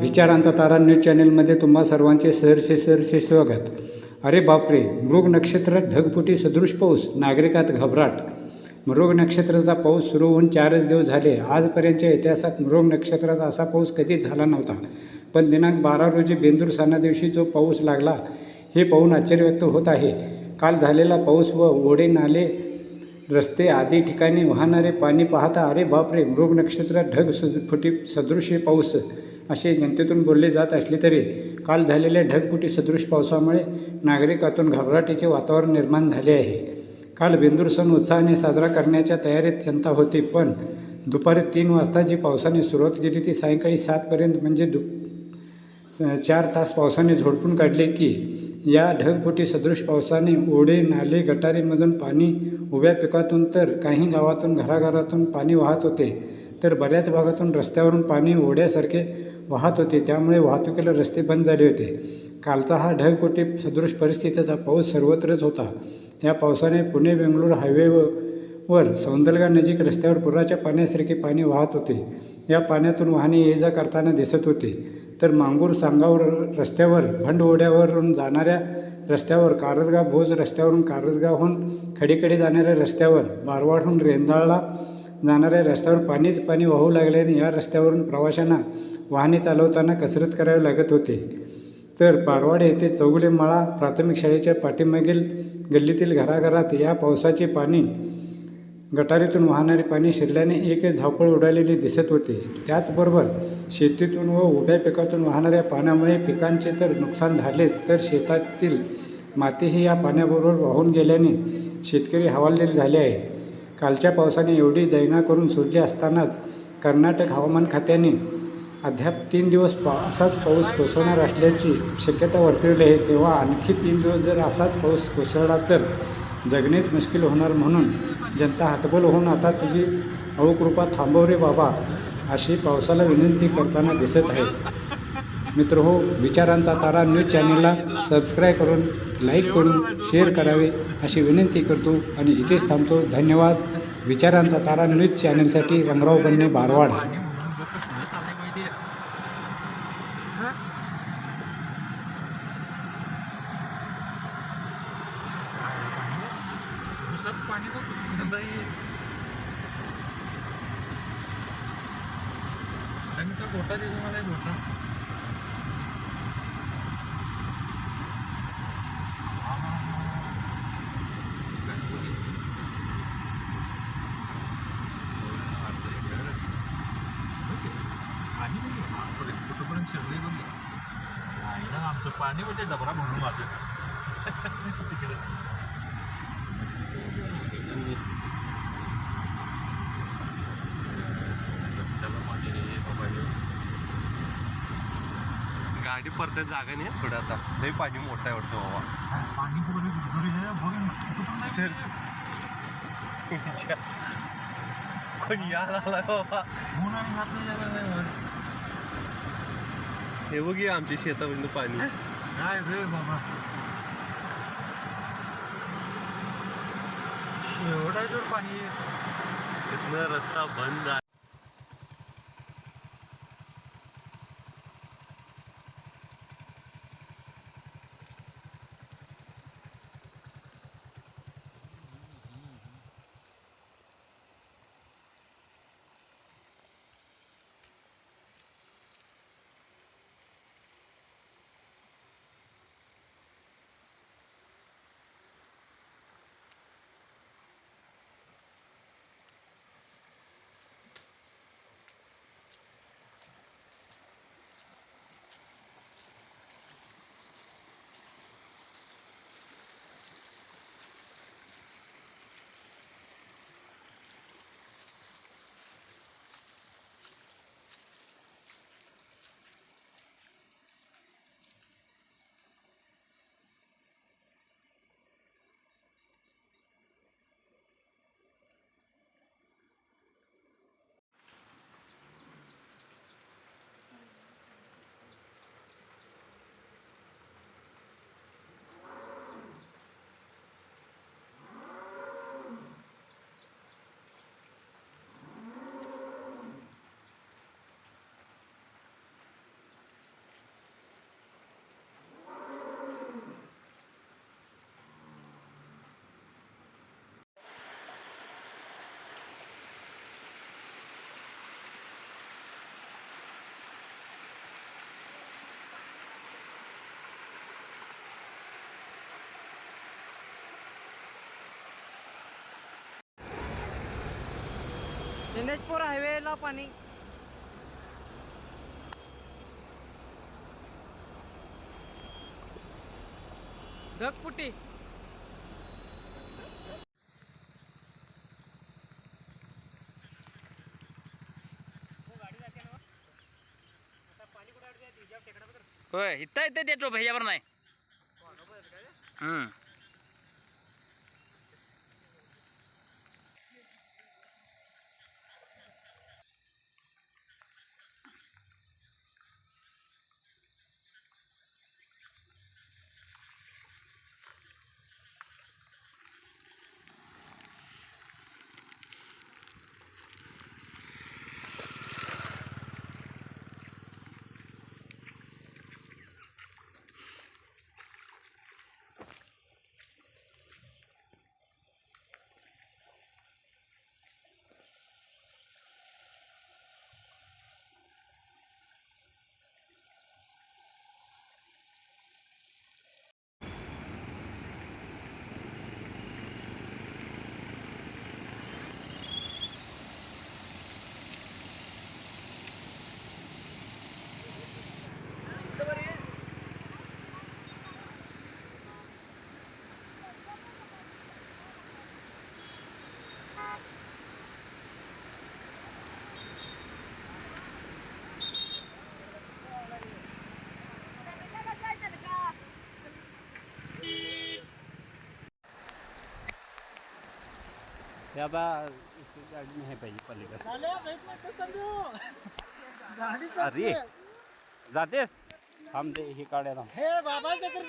विचारांचा तारा न्यूज चॅनेलमध्ये तुम्हा सर्वांचे सहर्षे सहर्षे स्वागत. अरे बापरे मृग नक्षत्रात ढगफुटी सदृश पाऊस नागरिकात घबराट. मृग नक्षत्राचा पाऊस सुरू होऊन चारच दिवस झाले. आजपर्यंतच्या इतिहासात मृग नक्षत्राचा असा पाऊस कधीच झाला नव्हता. पण दिनांक बारा रोजी बेंदूर सणा दिवशी जो पाऊस लागला हे पाहून आश्चर्य व्यक्त होत आहे. काल झालेला पाऊस व ओढे नाले रस्ते आदी ठिकाणी वाहणारे पाणी पाहता अरे बापरे मृग नक्षत्रात ढग स फुटी सदृश पाऊस. असे जनतेतून बोलले जात असले तरी काल झालेल्या ढगफुटी सदृश पावसामुळे नागरिकातून घबराटीचे वातावरण निर्माण झाले आहे. काल बेंदूर सण उत्साहाने साजरा करण्याच्या तयारीत जनता होती पण दुपारी तीन वाजता जी पावसाने सुरुवात केली ती सायंकाळी सातपर्यंत म्हणजे दु चार तास पावसाने झोडपून काढले की या ढगफुटी सदृश पावसाने ओढे नाले गटारीमधून पाणी उभ्या पिकातून तर काही गावातून घराघरातून पाणी वाहत होते. तर बऱ्याच भागातून रस्त्यावरून पाणी ओढ्यासारखे वाहत होते. त्यामुळे वाहतुकीला रस्ते बंद झाले होते. कालचा हा ढगकोटी सदृश परिस्थितीचा पाऊस सर्वत्रच होता. या पावसाने पुणे बेंगळूर हायवे वर सौंदलगा नजीक रस्त्यावर पुराच्या पाण्यासारखे पाणी वाहत होते. या पाण्यातून वाहने ये जा करताना दिसत होते. तर मांगूर सांगावर रस्त्यावर भंडओढ्यावरून जाणाऱ्या रस्त्यावर कारजगाव भोज रस्त्यावरून कारजगावहून खडीकडे जाणाऱ्या रस्त्यावर बारवाडहून रेंदाळला जाणाऱ्या रस्त्यावर पाणीच पाणी वाहू लागल्याने या रस्त्यावरून प्रवाशांना वाहने चालवताना कसरत करावी लागत होते. तर पारवाड येथे चौगुले माळा प्राथमिक शाळेच्या पाठीमागील गल्लीतील घराघरात या पावसाचे पाणी गटारीतून वाहणारे पाणी शिरल्याने एक धावपळ उडालेली दिसत होते. त्याचबरोबर शेतीतून व उभ्या पिकातून वाहणाऱ्या पाण्यामुळे पिकांचे तर नुकसान झालेच तर शेतातील मातीही या पाण्याबरोबर वाहून गेल्याने शेतकरी हवालदिल झाले आहे कालच्या पावसाने एवढी दैना करून सोडली असतानाच कर्नाटक हवामान खात्याने अद्याप तीन दिवस पा असाच पाऊस कोसळणार असल्याची शक्यता वर्तवली आहे. तेव्हा आणखी तीन दिवस जर असाच पाऊस कोसळला तर जगणेच मुश्किल होणार म्हणून जनता हतबल होऊन आता तुझी अवकृपा थांबव रे बाबा अशी पावसाला विनंती करताना दिसत आहे. मित्र हो विचारांचा तारा न्यूज चॅनलला सबस्क्राईब करून लाईक करून शेअर करावे अशी विनंती करतो आणि इथेच थांबतो. धन्यवाद. विचारांचा तारा न्यूज चॅनलसाठी रंगराव बन्ने बारवाड. ऊसात पाणी एक पाणी बघ हा, परत कुठंपर्यंत शिरले बघ पाणी म्हणजे डबरा भरून माझं तिकडे रस्त्याला पाणी बाबा. गाडी परत जागा नाही पुढे आता. लई पाणी मोठं आहे वाटतं बाबा. पाणी कोण यायला आला बाबा ऊन आणि हात नाही जायला नाही वर. हे बघ आमच्या शेतामधलं पाणी. काय रे बाबा? एवढा जर पाणी? तिथनं रस्ता बंद आहे. एन एच फोर हायवेला पाणी. ढगपुटी होय इथं इथं देतो भैयावर नाही. हम्म ते आता गाडी नाही पाहिजे पलीकडे अरे जातेस थांब दे हे काढ्या थांब हे। बाबा चक्र